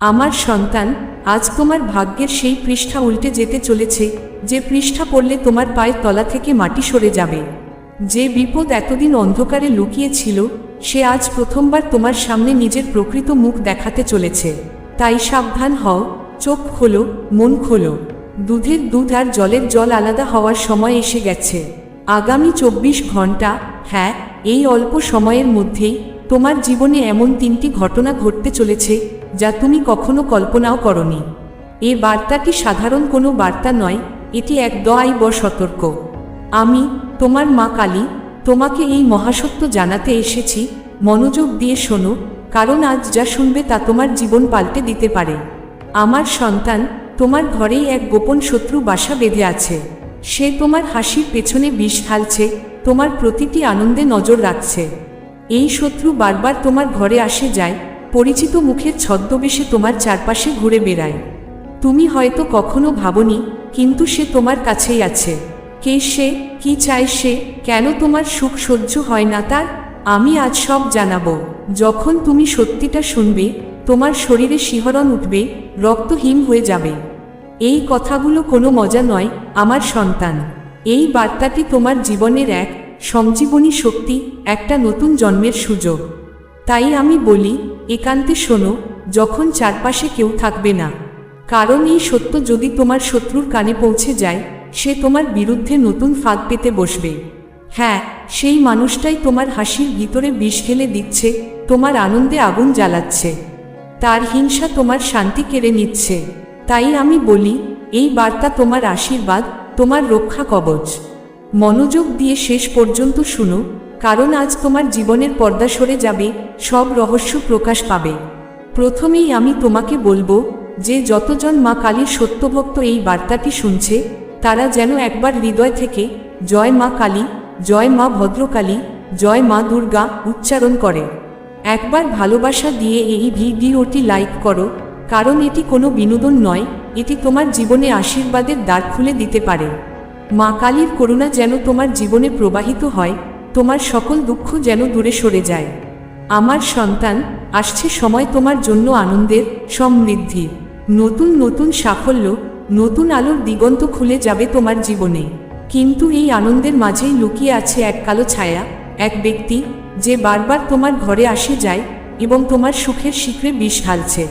আমার সন্তান, আজ তোমার ভাগ্যের সেই পৃষ্ঠা উল্টে যেতে চলেছে, যে পৃষ্ঠা পড়লে তোমার পায়ের তলা থেকে মাটি সরে যাবে। যে বিপদ এতদিন অন্ধকারে লুকিয়েছিল, সে আজ প্রথমবার তোমার সামনে নিজের প্রকৃত মুখ দেখাতে চলেছে। তাই সাবধান হও, চোখ খোলো, মন খোলো। দুধের দুধ আর জলের জল আলাদা হওয়ার সময় এসে গেছে। আগামী চব্বিশ ঘণ্টা হ্যাঁ এই অল্প সময়ের মধ্যেই তোমার জীবনে এমন তিনটি ঘটনা ঘটতে চলেছে যা তুমি কখনো কল্পনাও করনি। এ বার্তাটি সাধারণ কোনো বার্তা নয়, এটি এক দয়াই ব সতর্ক। আমি, তোমার মা কালী, তোমাকে এই মহাসত্য জানাতে এসেছি, মনোযোগ দিয়ে শোনো, কারণ আজ যা শুনবে তা তোমার জীবন পাল্টে দিতে পারে। আমার সন্তান, তোমার ঘরেই এক গোপন শত্রু বাসা বেঁধে আছে। সে তোমার হাসির পেছনে বিষ ঢালছে, তোমার প্রতিটি আনন্দে নজর রাখছে। এই শত্রু বারবার তোমার ঘরে আসে যায় পরিচিত মুখের ছদ্মবেশে তোমার চারপাশে ঘুরে বেড়ায়। তুমি হয়তো কখনো ভাবনি, কিন্তু সে তোমার কাছেই আছে। কে সে, কি চায় সে, কেন তোমার সুখ সহ্য হয় না তার, আমি আজ সব জানাব। যখন তুমি সত্যিটা শুনবে, তোমার শরীরে শিহরণ উঠবে, রক্ত হিম হয়ে যাবে। এই কথাগুলো কোনো মজা নয়, আমার সন্তান। এই বার্তাটি তোমার জীবনের এক সঞ্জীবনী শক্তি, একটা নতুন জন্মের সুযোগ। তাই আমি বলি একান্তে শোনো, যখন চারপাশে কেউ থাকবে না। কারণ এই সত্য যদি তোমার শত্রুর কানে পৌঁছে যায়, সে তোমার বিরুদ্ধে নতুন ফাঁদ পেতে বসবে। হ্যাঁ সেই মানুষটাই তোমার হাসির ভিতরে বিষ খেলে দিচ্ছে, তোমার আনন্দে আগুন জ্বালাচ্ছে। তার হিংসা তোমার শান্তি কেড়ে নিচ্ছে। তাই আমি বলি, এই বার্তা তোমার আশীর্বাদ, তোমার রক্ষা কবচ। মনোযোগ দিয়ে শেষ পর্যন্ত শুনো কারণ আজ তোমার জীবনের পর্দা সরে যাবে, সব রহস্য প্রকাশ পাবে। প্রথমেই আমি তোমাকে বলব যে যতজন মা কালীর সত্যভক্ত এই বার্তাটি শুনছে, তারা যেন একবার হৃদয় থেকে জয় মা কালী, জয় মা ভদ্রকালী, জয় মা দুর্গা উচ্চারণ করে। একবার ভালোবাসা দিয়ে এই ভিডিওটি লাইক করো, কারণ এটি কোনো বিনোদন নয়, এটি তোমার জীবনে আশীর্বাদের দ্বার খুলে দিতে পারে। মা কালীর করুণা যেন তোমার জীবনে প্রবাহিত হয় তোমার সকল দুঃখ যেন দূরে সরে যায়। আমার সন্তান, আসছে সময় তোমার জন্য আনন্দের সমৃদ্ধি। নতুন নতুন সাফল্য, নতুন আলোর দিগন্ত খুলে যাবে তোমার জীবনে। কিন্তু এই আনন্দের মাঝেই লুকিয়ে আছে এক কালো ছায়া, এক ব্যক্তি, যে বারবার তোমার ঘরে আসে যায় এবং তোমার সুখের শিখরে বিষ ঢালছে।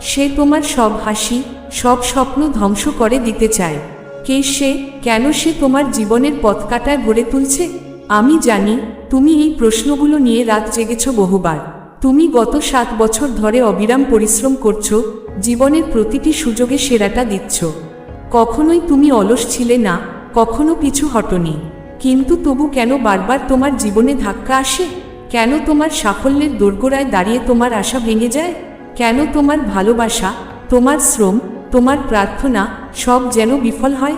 সে তোমার সব হাসি, সব স্বপ্ন ধ্বংস করে দিতে চায়। কে সে, কেন সে তোমার জীবনের পথ কাটায় ভরে তুলছে? আমি জানি, তুমি এই প্রশ্নগুলো নিয়ে রাত জেগেছ বহুবার। তুমি গত সাত বছর ধরে অবিরাম পরিশ্রম করছ, জীবনের প্রতিটি সুযোগে সেরাটা দিচ্ছ। কখনোই তুমি অলস ছিলে না, কখনো পিছু হটনি। কিন্তু তবু কেন বারবার তোমার জীবনে ধাক্কা আসে? কেন তোমার সাফল্যের দোরগোড়ায় দাঁড়িয়ে তোমার আশা ভেঙে যায়? কেন তোমার ভালোবাসা, তোমার শ্রম, তোমার প্রার্থনা সব যেন বিফল হয়?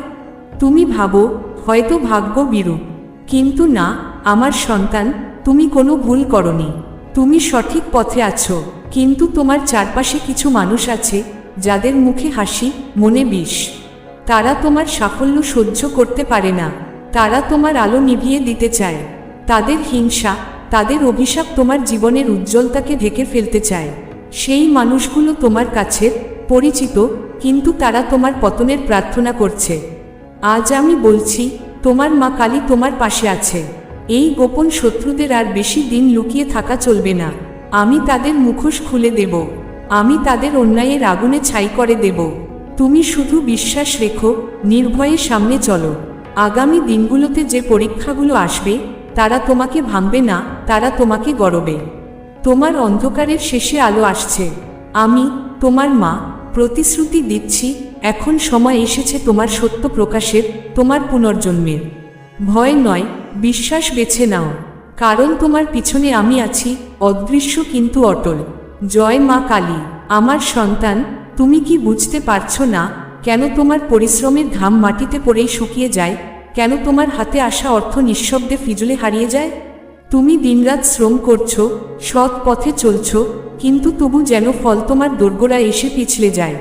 তুমি ভাবো, হয়তো ভাগ্য বিরূপ। কিন্তু না, আমার সন্তান, তুমি কোনো ভুল করনি। তুমি সঠিক পথে আছো, কিন্তু তোমার চারপাশে কিছু মানুষ আছে, যাদের মুখে হাসি, মনে বিষ। তারা তোমার সাফল্য সহ্য করতে পারে না। তারা তোমার আলো নিভিয়ে দিতে চায়। তাদের হিংসা, তাদের অভিশাপ তোমার জীবনের উজ্জ্বলতাকে ঢেকে ফেলতে চায়। সেই মানুষগুলো তোমার কাছের পরিচিত, কিন্তু তারা তোমার পতনের প্রার্থনা করছে। আজ আমি বলছি তোমার মা কালী তোমার পাশে আছে। এই গোপন শত্রুদের আর বেশি দিন লুকিয়ে থাকা চলবে না। আমি তাদের মুখোশ খুলে দেব। আমি তাদের অন্যায়ের আগুনে ছাই করে দেব। তুমি শুধু বিশ্বাস রেখো, নির্ভয়ে সামনে চলো। আগামী দিনগুলোতে যে পরীক্ষাগুলো আসবে, তারা তোমাকে ভাঙবে না, তারা তোমাকে গড়বে। তোমার অন্ধকারের শেষে আলো আসছে। আমি, তোমার মা, প্রতিশ্রুতি দিচ্ছি এখন সময় এসেছে তোমার সত্য প্রকাশের, তোমার পুনর্জন্মের। ভয় নয়, বিশ্বাস বেছে নাও। কারণ তোমার পিছনে আমি আছি, অদৃশ্য কিন্তু অটল। জয় মা কালী, আমার সন্তান, তুমি কি বুঝতে পারছ না, কেন তোমার পরিশ্রমের ঘাম মাটিতে পড়েই শুকিয়ে যায়? কেন তোমার হাতে আসা অর্থ নিঃশব্দে ফিজুলে হারিয়ে যায়? তুমি দিনরাত শ্রম করছ, সৎ পথে চলছো, কিন্তু তবু যেন ফল তোমার দোরগোড়া এসে পিছলে যায়।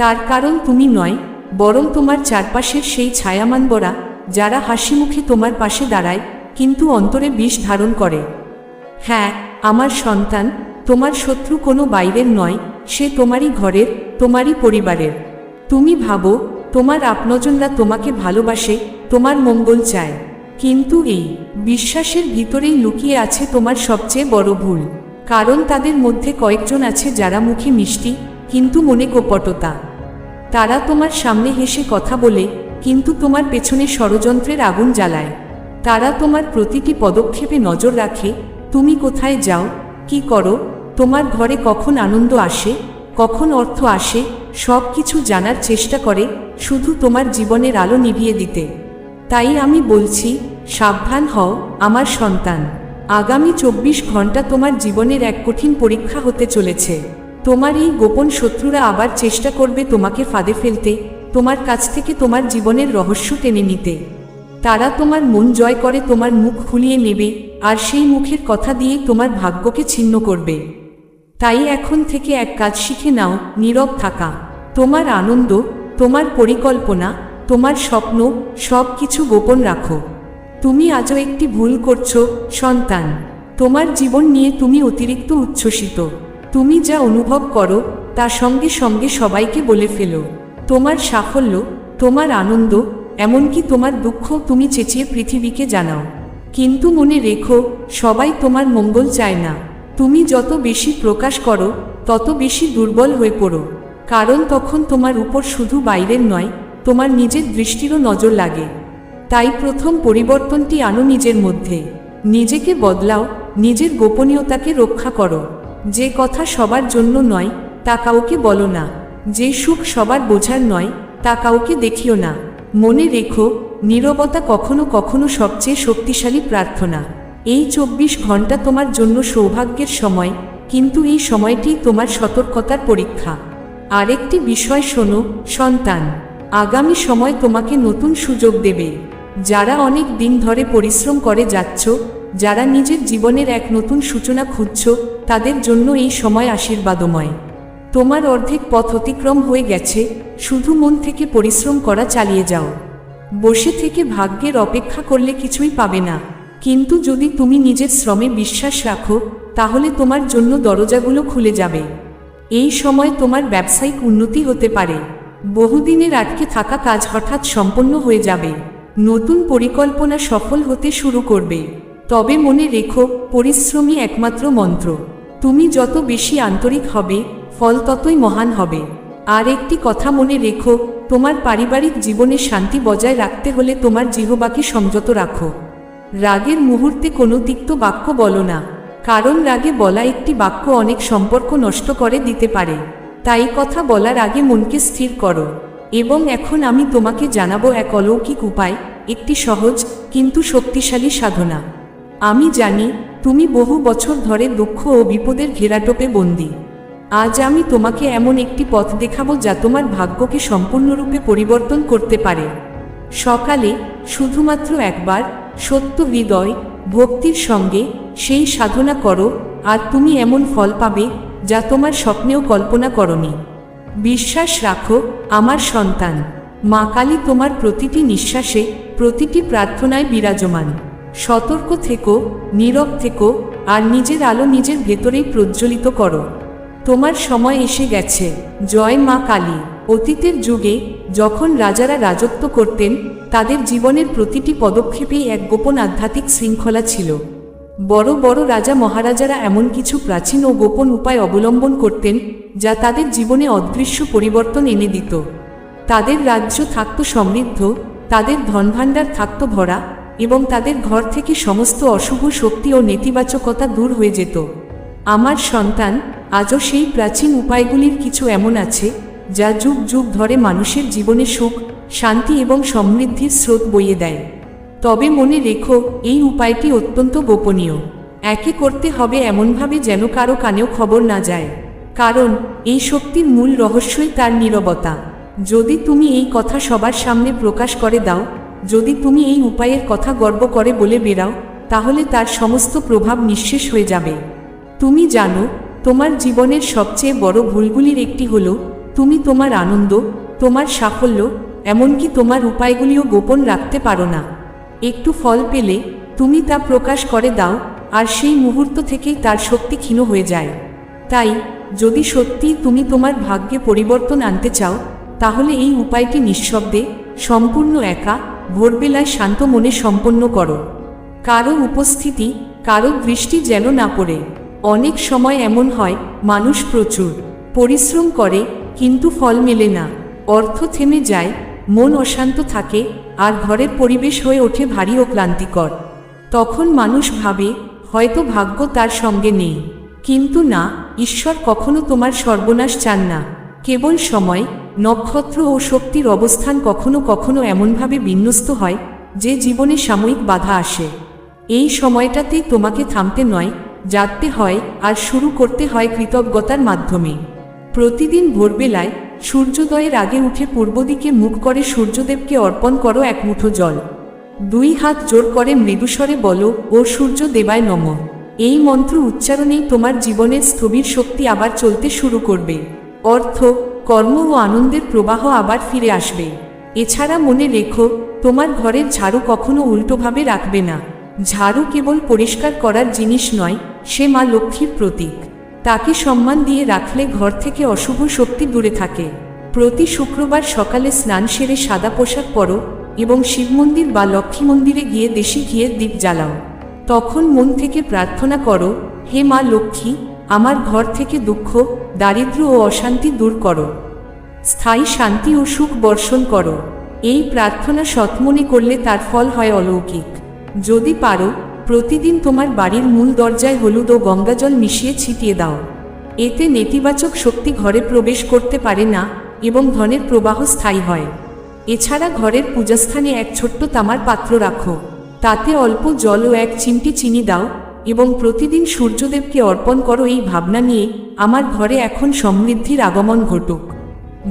তার কারণ তুমি নয়, বরং তোমার চারপাশের সেই ছায়ামানবরা যারা হাসি মুখে তোমার পাশে দাঁড়ায়, কিন্তু অন্তরে বিষ ধারণ করে। হ্যাঁ আমার সন্তান, তোমার শত্রু কোনো বাইরের নয়, সে তোমারই ঘরের, তোমারই পরিবারের। তুমি ভাবো, তোমার আপনজনরা তোমাকে ভালোবাসে, তোমার মঙ্গল চায়। কিন্তু এই বিশ্বাসের ভিতরেই লুকিয়ে আছে তোমার সবচেয়ে বড় ভুল। কারণ তাদের মধ্যে কয়েকজন আছে যারা মুখে মিষ্টি, কিন্তু মনে কপটতা। তারা তোমার সামনে হেসে কথা বলে, কিন্তু তোমার পেছনে ষড়যন্ত্রের আগুন জ্বালায়। তারা তোমার প্রতিটি পদক্ষেপে নজর রাখে, তুমি কোথায় যাও, কি করো, তোমার ঘরে কখন আনন্দ আসে, কখন অর্থ আসে সব কিছু জানার চেষ্টা করে, শুধু তোমার জীবনের আলো নিভিয়ে দিতে। তাই আমি বলছি, সাবধান হও, আমার সন্তান। আগামী চব্বিশ ঘণ্টা তোমার জীবনের এক কঠিন পরীক্ষা হতে চলেছে। তোমার এই গোপন শত্রুরা আবার চেষ্টা করবে তোমাকে ফাঁদে ফেলতে, তোমার কাছ থেকে তোমার জীবনের রহস্য টেনে নিতে। তারা তোমার মন জয় করে, তোমার মুখ খুলিয়ে নেবে, আর সেই মুখের কথা দিয়ে তোমার ভাগ্যকে ছিন্ন করবে। তাই এখন থেকে এক কাজ শিখে নাও, নীরব থাকা। তোমার আনন্দ, তোমার পরিকল্পনা, তোমার স্বপ্ন সব কিছু গোপন রাখো। তুমি আজও একটি ভুল করছ, সন্তান। তোমার জীবন নিয়ে তুমি অতিরিক্ত উচ্ছ্বসিত। তুমি যা অনুভব করো, তা সঙ্গে সঙ্গে সবাইকে বলে ফেলো। তোমার সাফল্য, তোমার আনন্দ, এমনকি তোমার দুঃখ তুমি চেঁচিয়ে পৃথিবীকে জানাও। কিন্তু মনে রেখো, সবাই তোমার মঙ্গল চায় না। তুমি যত বেশি প্রকাশ করো, তত বেশি দুর্বল হয়ে পড়ো। কারণ তখন তোমার উপর শুধু বাইরের নয়, তোমার নিজের দৃষ্টিরও নজর লাগে। তাই প্রথম পরিবর্তনটি আনো নিজের মধ্যে। নিজেকে বদলাও, নিজের গোপনীয়তাকে রক্ষা করো। যে কথা সবার জন্য নয়, তা কাউকে বলো না। যে সুখ সবার বোঝার নয়, তা কাউকে দেখিও না। মনে রেখো, নীরবতা কখনো কখনো সবচেয়ে শক্তিশালী প্রার্থনা। এই চব্বিশ ঘণ্টা তোমার জন্য সৌভাগ্যের সময়, কিন্তু এই সময়টি তোমার সতর্কতার পরীক্ষা। আরেকটি বিষয় শোনো, সন্তান। আগামী সময় তোমাকে নতুন সুযোগ দেবে। যারা অনেক দিন ধরে পরিশ্রম করে যাচ্ছ যারা নিজের জীবনের এক নতুন সূচনা খুঁজছ, তাদের জন্য এই সময় আশীর্বাদময়। তোমার অর্ধেক পথ অতিক্রম হয়ে গেছে, শুধু মন থেকে পরিশ্রম করা চালিয়ে যাও। বসে থেকে ভাগ্যের অপেক্ষা করলে কিছুই পাবে না। কিন্তু যদি তুমি নিজের শ্রমে বিশ্বাস রাখো, তাহলে তোমার জন্য দরজাগুলো খুলে যাবে। এই সময় তোমার ব্যবসায়িক উন্নতি হতে পারে। বহুদিনের আটকে থাকা কাজ হঠাৎ সম্পন্ন হয়ে যাবে। নতুন পরিকল্পনা সফল হতে শুরু করবে। তবে মনে রেখো পরিশ্রমী একমাত্র মন্ত্র। তুমি যত বেশি আন্তরিক হবে, ফল ততই মহান হবে। আর একটি কথা মনে রেখো, তোমার পারিবারিক জীবনে শান্তি বজায় রাখতে হলে তোমার জিহবাকে সংযত রাখো। রাগের মুহূর্তে কোনো তিক্ত বাক্য বলো না, কারণ রাগে বলা একটি বাক্য অনেক সম্পর্ক নষ্ট করে দিতে পারে। তাই কথা বলার আগে মনকে স্থির করো। এবং এখন আমি তোমাকে জানাব এক অলৌকিক উপায়, একটি সহজ, কিন্তু শক্তিশালী সাধনা। আমি জানি তুমি বহু বছর ধরে দুঃখ ও বিপদের ঘেরাটোপে বন্দী। আজ আমি তোমাকে এমন একটি পথ দেখাবো যা তোমার ভাগ্যকে সম্পূর্ণরূপে পরিবর্তন করতে পারে। সকালে শুধুমাত্র একবার সত্য হৃদয় ভক্তির সঙ্গে সেই সাধনা করো, আর তুমি এমন ফল পাবে যা তোমার স্বপ্নেও কল্পনা করনি। বিশ্বাস রাখো, আমার সন্তান, মা কালী তোমার প্রতিটি নিঃশ্বাসে প্রতিটি প্রার্থনায় বিরাজমান। সতর্ক থেকো, নীরব থেকো, আর নিজের আলো নিজের ভেতরেই প্রজ্বলিত করো। তোমার সময় এসে গেছে। জয় মা কালী। অতীতের যুগে যখন রাজারা রাজত্ব করতেন, তাদের জীবনের প্রতিটি পদক্ষেপেই এক গোপন আধ্যাত্মিক শৃঙ্খলা ছিল। বড় বড় রাজা মহারাজারা এমন কিছু প্রাচীন ও গোপন উপায় অবলম্বন করতেন, যা তাদের জীবনে অদৃশ্য পরিবর্তন এনে দিত। তাদের রাজ্য থাকত সমৃদ্ধ, তাদের ধনভাণ্ডার থাকত ভরা এবং তাদের ঘর থেকে সমস্ত অশুভ শক্তি ও নেতিবাচকতা দূর হয়ে যেত। আমার সন্তান, আজও সেই প্রাচীন উপায়গুলির কিছু এমন আছে, যা যুগ যুগ ধরে মানুষের জীবনে সুখ, শান্তি এবং সমৃদ্ধির স্রোত বইয়ে দেয়। তবে মনে রেখো, এই উপায়টি অত্যন্ত গোপনীয়। একে করতে হবে এমনভাবে যেন কারও কানেও খবর না যায়। কারণ, এই শক্তির মূল রহস্যই তার নীরবতা। যদি তুমি এই কথা সবার সামনে প্রকাশ করে দাও যদি তুমি এই উপায়ের কথা গর্ব করে বলে বেরাও তাহলে তার সমস্ত প্রভাব নিঃশেষ হয়ে যাবে। তুমি জানো, তোমার জীবনের সবচেয়ে বড় ভুলগুলির একটি হল, তুমি তোমার আনন্দ, তোমার সাফল্য, এমনকি তোমার উপায়গুলিও গোপন রাখতে পারো না। একটু ফল পেলে, তুমি তা প্রকাশ করে দাও, আর সেই মুহূর্ত থেকেই তার শক্তি ক্ষীণ হয়ে যায়। তাই, যদি সত্যিই তুমি তোমার ভাগ্যে পরিবর্তন আনতে চাও, তাহলে এই উপায়টি নিঃশব্দে, সম্পূর্ণ একা ভোরবেলায় শান্ত মনে সম্পন্ন করো। কারও উপস্থিতি, কারও দৃষ্টি যেন না পড়ে। অনেক সময় এমন হয়, মানুষ প্রচুর, পরিশ্রম করে, কিন্তু ফল মেলে না। অর্থ থেমে যায়, মন অশান্ত থাকে, আর ঘরের পরিবেশ হয়ে ওঠে ভারী ও ক্লান্তিকর। তখন মানুষ ভাবে, হয়তো ভাগ্য তার সঙ্গে নেই। কিন্তু না, ঈশ্বর কখনো তোমার সর্বনাশ চান না। কেবল সময়, নক্ষত্র ও শক্তির অবস্থান কখনো কখনো এমনভাবে বিন্যস্ত হয়, যে জীবনে সাময়িক বাধা আসে। এই সময়টাতেই তোমাকে থামতে নয়, জাগতে হয় আর শুরু করতে হয় কৃতজ্ঞতার মাধ্যমে। প্রতিদিন ভোরবেলায় সূর্যোদয়ের আগে উঠে পূর্ব দিকে মুখ করে সূর্যদেবকে অর্পণ করো এক মুঠো জল। দুই হাত জোর করে মৃদুস্বরে বলো, ও সূর্য দেবায় নম। এই মন্ত্র উচ্চারণেই তোমার জীবনের স্থবির শক্তি আবার চলতে শুরু করবে। অর্থ, কর্ম ও আনন্দের প্রবাহ আবার ফিরে আসবে। এছাড়া মনে রেখো, তোমার ঘরের ঝাড়ু কখনো উল্টোভাবে রাখবে না। ঝাড়ু কেবল পরিষ্কার করার জিনিস নয়, সে মা লক্ষ্মীর প্রতীক। তাকে সম্মান দিয়ে রাখলে ঘর থেকে অশুভ শক্তি দূরে থাকে। প্রতি শুক্রবার সকালে স্নান সেরে সাদা পোশাক পরো এবং শিব মন্দির বা লক্ষ্মী মন্দিরে গিয়ে দেশি ঘিয়ের দ্বীপ জ্বালাও। তখন মন থেকে প্রার্থনা করো, হে মা লক্ষ্মী আমার ঘর থেকে দুঃখ, দারিদ্র্য ও অশান্তি দূর করো। স্থায়ী শান্তি ও সুখ বর্ষণ করো। এই প্রার্থনা সৎমনে করলে তার ফল হয় অলৌকিক। যদি পারো, প্রতিদিন তোমার বাড়ির মূল দরজায় হলুদ ও গঙ্গাজল মিশিয়ে ছিটিয়ে দাও। এতে নেতিবাচক শক্তি ঘরে প্রবেশ করতে পারে না এবং ধনের প্রবাহ স্থায়ী হয়। এছাড়া ঘরের পূজাস্থানে এক ছোট্ট তামার পাত্র রাখো। তাতে অল্প জল ও এক চিমটি চিনি দাও এবং প্রতিদিন সূর্যদেবকে অর্পণ করো এই ভাবনা নিয়ে আমার ঘরে এখন সমৃদ্ধির আগমন ঘটুক।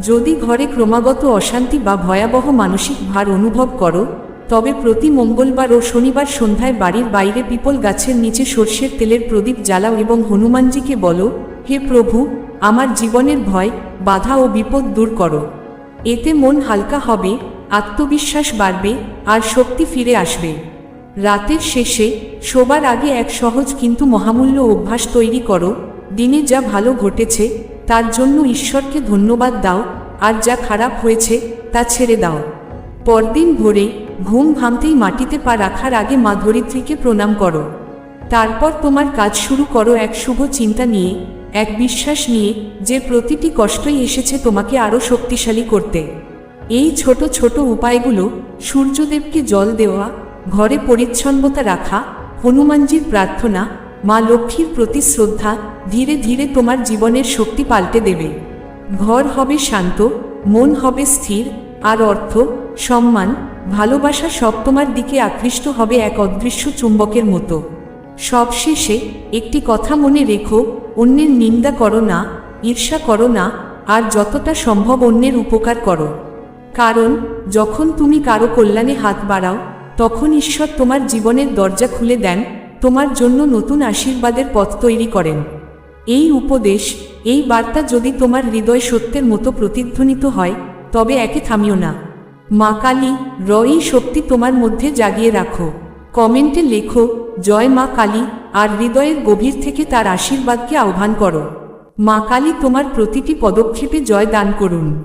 যদি ঘরে ক্রমাগত অশান্তি বা ভয়াবহ মানসিক ভার অনুভব করো, তবে প্রতি মঙ্গলবার ও শনিবার সন্ধ্যায় বাড়ির বাইরে পিপল গাছের নিচে সর্ষের তেলের প্রদীপ জ্বালাও এবং হনুমানজিকে বলো, হে প্রভু, আমার জীবনের ভয়, বাধা ও বিপদ দূর করো। এতে মন হালকা হবে, আত্মবিশ্বাস বাড়বে, আর শক্তি ফিরে আসবে। রাতের শেষে শোবার আগে এক সহজ কিন্তু মহামূল্য অভ্যাস তৈরি করো। দিনে যা ভালো ঘটেছে, তার জন্য ঈশ্বরকে ধন্যবাদ দাও, আর যা খারাপ হয়েছে, তা ছেড়ে দাও। পরদিন ভোরে ঘুম ভাঙতেই মাটিতে পা রাখার আগে মা ধরিত্রীকে প্রণাম করো। তারপর তোমার কাজ শুরু করো এক শুভ চিন্তা নিয়ে, এক বিশ্বাস নিয়ে, যে প্রতিটি কষ্টই এসেছে তোমাকে আরও শক্তিশালী করতে। এই ছোট ছোট উপায়গুলো সূর্যদেবকে জল দেওয়া ঘরে পরিচ্ছন্নতা রাখা, হনুমানজির প্রার্থনা, মা লক্ষ্মীর প্রতি শ্রদ্ধা ধীরে ধীরে তোমার জীবনের শক্তি পাল্টে দেবে। ঘর হবে শান্ত, মন হবে স্থির, আর অর্থ, সম্মান, ভালোবাসা সব তোমার দিকে আকৃষ্ট হবে এক অদৃশ্য চুম্বকের মতো। সবশেষে একটি কথা মনে রেখো, অন্যের নিন্দা করো না, ঈর্ষা করো না, আর যতটা সম্ভব অন্যের উপকার করো। কারণ, যখন তুমি কারও কল্যাণে হাত বাড়াও তখন ঈশ্বর তোমার জীবনের দরজা খুলে দেন, তোমার জন্য নতুন আশীর্বাদের পথ তৈরি করেন। এই উপদেশ, এই বার্তা যদি তোমার হৃদয় সত্যের মতো প্রতিধ্বনিত হয়, তবে একে থামিও না। মা কালী র এই শক্তি তোমার মধ্যে জাগিয়ে রাখো। কমেন্টে লেখো, জয় মা কালী আর হৃদয়ের গভীর থেকে তার আশীর্বাদকে আহ্বান করো। মা কালী তোমার প্রতিটি পদক্ষেপে জয় দান করুন।